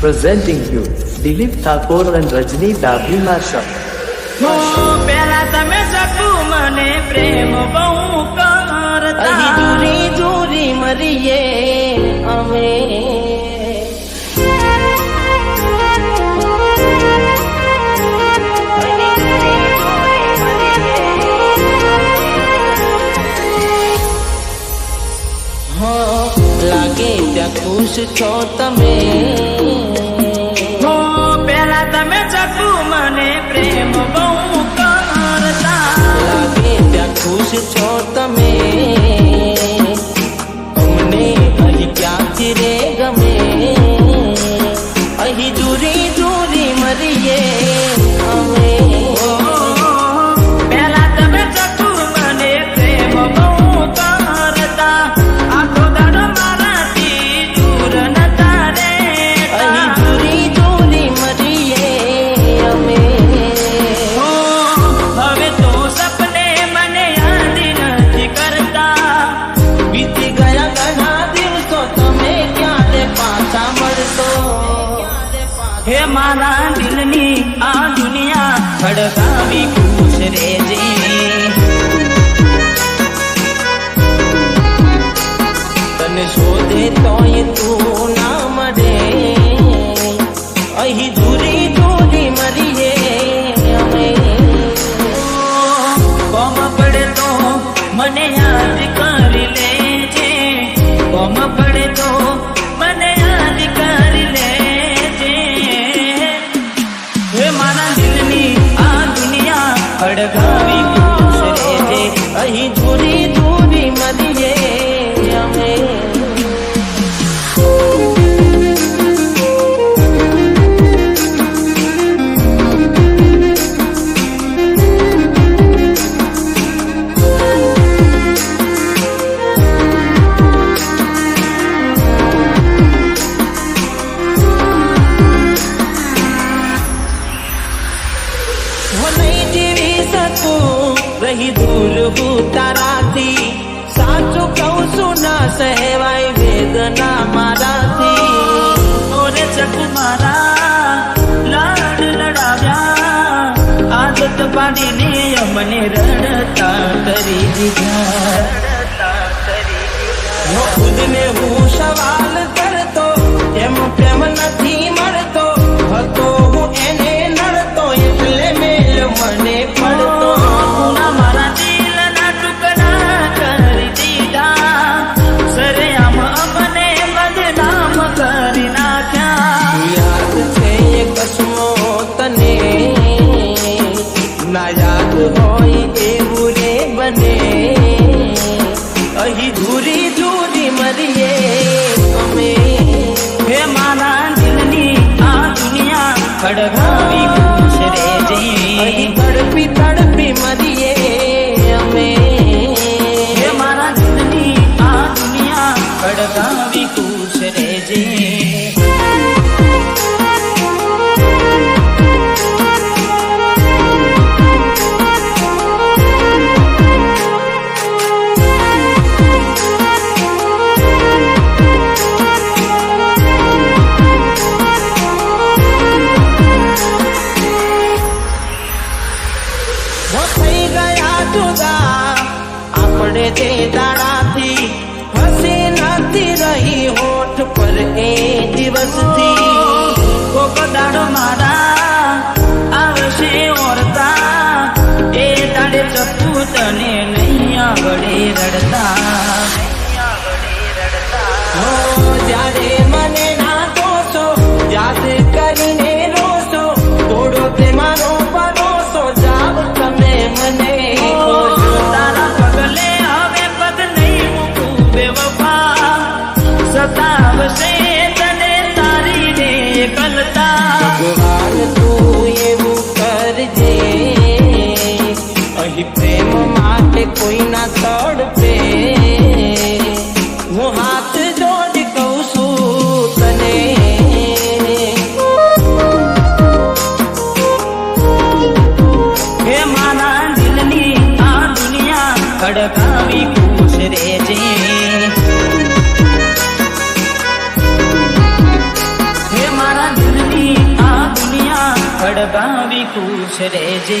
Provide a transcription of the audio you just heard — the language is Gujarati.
Presenting you Dilip Thakor and Rajni Dabhi Masha પેલા તમે સપુ મને પ્રેમ બહુ કરતા દૂરી દૂરી મરીએ અમે લાગે ત્યાં ખુશ છો તમે alone. હે મારા દિલની આ દુનિયા ખડકાવી ખુશ રેજી. તને શોધે તોય તું ના અડઘાવી અહીં ધૂરી મારાથી સાચું કહું છું ના સહેવાય વેદના મારાથી. ઓરે ચક મારા લાડ લડાવ્યા. આદત પાડીને અમને રડતા કરી દીધા. ખુદને હું સવાલ કરતો, એમ પ્રેમ નથી voy રે તે દાડાથી હસી નથી રહી હોઠ પર એ દિવસથી. કોક દાડો મારા ખડકાવી ખુશ રેજે. હે મારા દિલની આ દુનિયા ખડકાવી ખુશ રેજે.